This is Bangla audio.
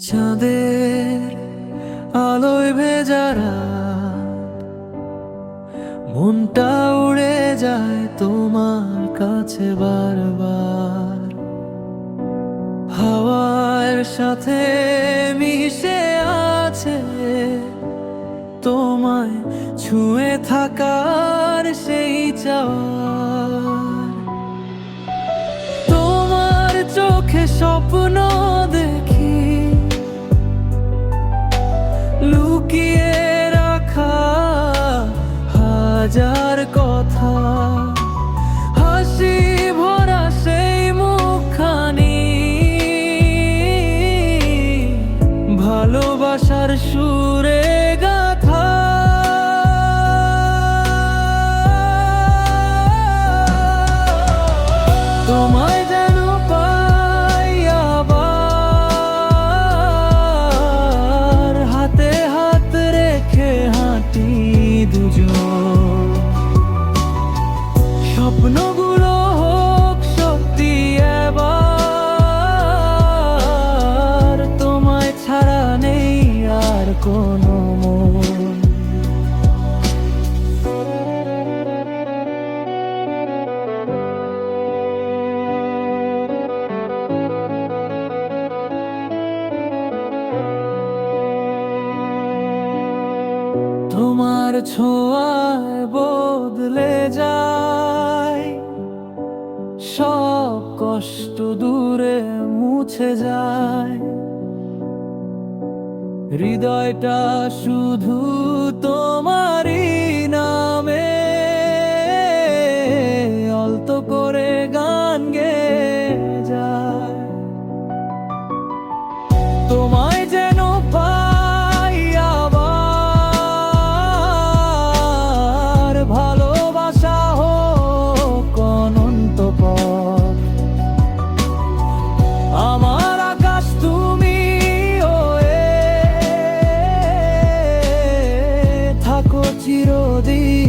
চাঁদের আলোয় ভেজা রাত। মনটা উড়ে যায় তোমার কাছে বারবার। হাওয়ার সাথে মিশে আছে তোমায় ছুঁয়ে থাকার সেই চাওয়ার। তোমার চোখে স্বপ্ন দেখি হাজার কথা। হাসি ভরা সেই মুখখানি। ভালোবাসার সুরে কোনো তোমার ছোঁয়ায় বদলে যায় সব কষ্ট দূরে মুছে যায় হৃদয়টা শুধু তোমারই the